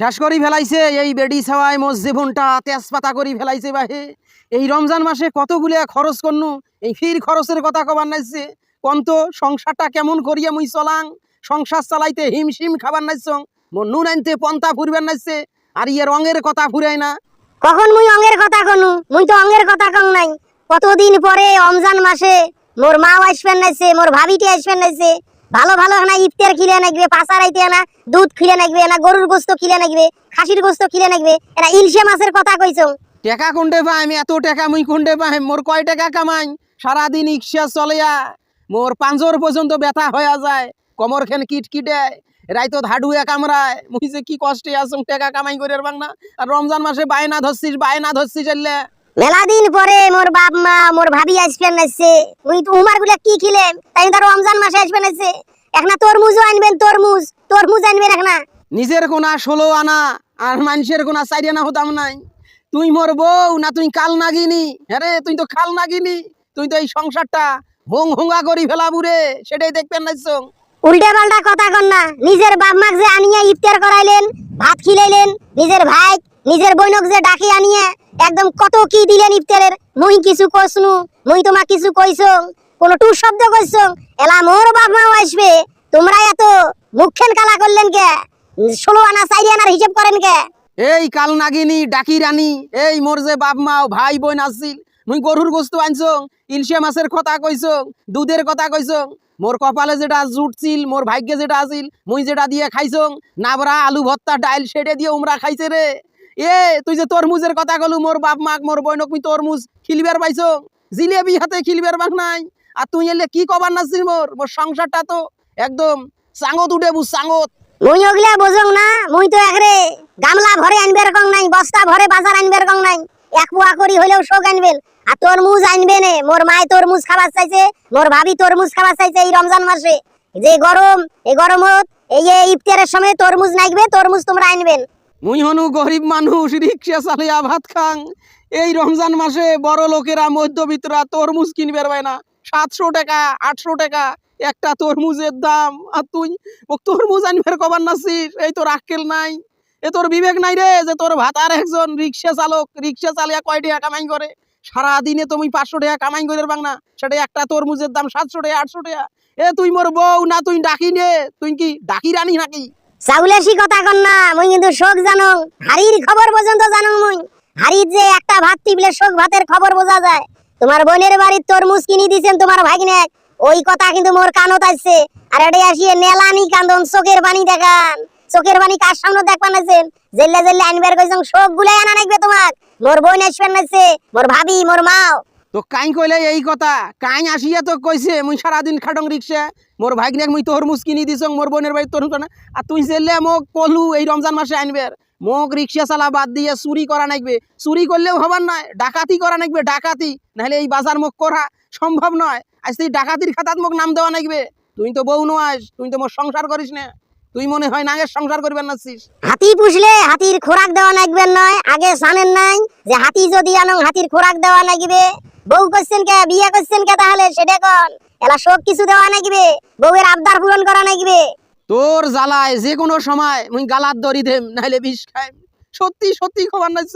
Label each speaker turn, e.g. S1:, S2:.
S1: শেষ করি ফেলাইছে, এই বেডি ছাওয়ায় মোর জীবনটা তেজপাতা করি ফেলাইছে বাহে। এই রমজান মাসে কতগুলো খরচ করনু? এই ফির খরচের কথা কবার নাইছে। কন্ত, সংসারটা কেমন করিয়া মুই চলাং? সংসার চালাইতে হিমশিম খাবার নাইছং? মোর নুন আনতে পন্তা ফুরবার নাইছে। আর ইয়ে রঙের কথা ফুরাই না।
S2: কখন মুই অঙ্গের কথা কনু? মুই তো অঙ্গের কথা কং নাই। কতদিন পরে রমজান মাসে মোর মা আসবেন নাইছে, মোর ভাবিটি আসবেন নাইছে। ভালো ভালো না, ইফতার খিলে নাকবে পাসারাইতে না, দুধ খিলে নাকবে না গরুর গোস্ত খিলে নাকবে খাসির গোস্ত খিলে নাকবে এরা ইলশে মাছের কথা কইছো।
S1: টাকা কোনটে পাই আমি এত টাকা মুই কোনটে পাই মোর কয় টাকা কামাই? সারাদিন রিক্সা চলেয়া, মোর পাঁজর পর্যন্ত ব্যথা হয়ে যায়, কমর খেন কিট কিটে রাইতো ধাডুয়া কামড়ায়, মুই যে কি কষ্টে আসুন টাকা কামাই করে বাং না আর রমজান মাসে বায়না ধরছিস বায়না ধরছিস এলে।
S2: মেলা দিন পরে মোর বাপ মা মোর ভাবি আসবেন নাইছে। মুই তো উমারগুলা কি খিলেম তাই তার রমজান মাসে আসবেন নাইছে। এখনা তরমুজও আনবেন তরমুজ। তরমুজ আনবেন এখন
S1: নিজের কোনা ষোলো আনা আর মানুষের কোনা চারি আনা হতাম নাই। তুই মোর বউ না তুই কাল নাগিনি? হ্যাঁ রে তুই তো খাল নাগিনি। তুই তো এই সংসারটা হোং হোঙ্গা করি ফেলাবু রে সেটাই দেখবেন নাইছং।
S2: উল্টে পাল্টা কথা কন না। নিজের বাপ মাক যে আনিয়ে ইফতার করাইলেন ভাত খিলাইলেন নিজের ভাই নিজের বইনক যে ডাকি আনিয়ে একদম কত কি দিলেন ইফতারের মুই কিছু কইছনু মুই তোমা কিছু কইছো কোন টু শব্দ কইছো এলা মোর বাপ মাও আসবে তোমরা এত মুখখান কালা করলেন কে? ষোলো আনা, চারি আনার হিসাব করেন কে?
S1: এই কাল নাগিনি, ডাকি রানী, এই মোর যে বাপ মাও ভাই বোন আসছিল, মুই গরুর গোস্ত আনছং ইলশে মাছের কথা কইছং দুধের কথা কইছং মোর কপালে যেটা জুটছিল মোর ভাগ্যে যেটা আছিল, মুই যেটা দিয়ে খাইছং নাবরা আলু ভর্তা, ডাইল সেটে দিয়ে উমরা খাইছে রে। এ, তুই যে তরমুজের কথা কলু, মোর বাপ, মাক, মোর বইনক মুই তরমুজ খিলবার পাইছং। জিলেবি হাতে খিলবার বাক নাই। আর তুই এলে কি কবার নাছিল মোর? মোর সংসারটা তো একদম চাঙত উঠে বুঝ, চাঙত।
S2: মুই ওগুলা বোঝং না, মুই তো একরে গামলা ভরে আনবে রকম নাই, বস্তা ভরে বাজার আনবে রকম নাই। এক পোয়া করি হলেও শোক আনবেন। আর তরমুজ আনবে নে, মোর মায় তরমুজ খাবার চাইছে, মোর ভাবি তরমুজ খাবার চাইছে এই রমজান মাসে। যে গরম এই গরমত, এই ইফতারের সময় তরমুজ নাইবে, তরমুজ তোমরা আনবেন।
S1: মুই হনু গরিব মানুষ, রিক্সা চালিয়া ভাত খাং। এই রমজান মাসে বড় লোকেরা মধ্যবিত্তরা তরমুজ কিনবে পায় না। সাতশো টাকা, আটশো টাকা, একটা তরমুজের দাম। আর তুই তরমুজ আনবার কবার নাছিস এই তোর আক্কেল নাই। এ তোর বিবেক নাই রে যে তোর ভাতার একজন রিক্সা চালক। রিক্সা চালিয়া কয় টাকা কামাই করে? সারাদিনে তুমি পাঁচশো টাকা কামাই করে বাং না। সেটা একটা তরমুজের দাম সাতশো টাকা, আটশো টাকা। এ তুই মোর বউ না তুই ডাকি নে তুই কি ডাকি রানি নাকি?
S2: চাউলেসি কথা কন না, মুই কিন্তু শোক জানো। খবর পর্যন্ত জানো মুই। যে একটা ভাত টিপলে শোক ভাতের খবর বোঝা যায়। তোমার বোনের বাড়ির তরমুজ কিনি দিছেন তোমার ভাগ্নে। ওই কথা কিন্তু মোর কানত আসছে আর এটা আসিয়ে নেলানি কান্দন, চোখের পানি দেখান। চোখের পানি কার সামনে দেখবান আছেন জেল্লে জেল্লে আনবার কইছং, শোক গুলাই আনা নাকবে তোমাক। মোর বোন আসবেন নাইছে, মোর ভাবি, মোর মাও।
S1: তো কাই কইলে এই কথা কাই আসিয়া তো কইছে, মুই সারাদিন খাটং রিক্সা, মোর ভাগ্নে মুই তরমুজ কিনি দিছং, মোর বোনের বাড়ি তরমুজ না আর তুই জেলে মোক কলু এই রমজান মাসে আনবের মোক রিক্সা চালা বাদ দিয়ে চুরি করা নাকবে চুরি করলেও হবার নয় ডাকাতি করা নাকবে ডাকাতি। নাহলে এই বাজার মুখ করা সম্ভব নয়। আজ তুই ডাকাতির খাতাত মোক নাম দেওয়া নাকবে তুই তো বউ নয় তুই তো মোর সংসার করিস না। তুই মনে হয় নাগের সংসার করবেন নাছিস
S2: হাতি পুষলে হাতির খোরাক দেওয়া নাগবেন নয়, আগে জানেন নাই যে হাতি যদি আনো, হাতির খোরাক দেওয়া নাগিবে বউ করছেন কে, বিয়ে করছেন কে তাহলে? সেটা কোন? এলা সব কিছু দেওয়া নাগিবে বউয়ের আবদার পূরণ করা নাগিবে
S1: তোর জ্বালায় যে কোনো সময় মুই গালাত দড়ি দেম নাহলে বিষ খাই সত্যি সত্যি খবর নাইছ।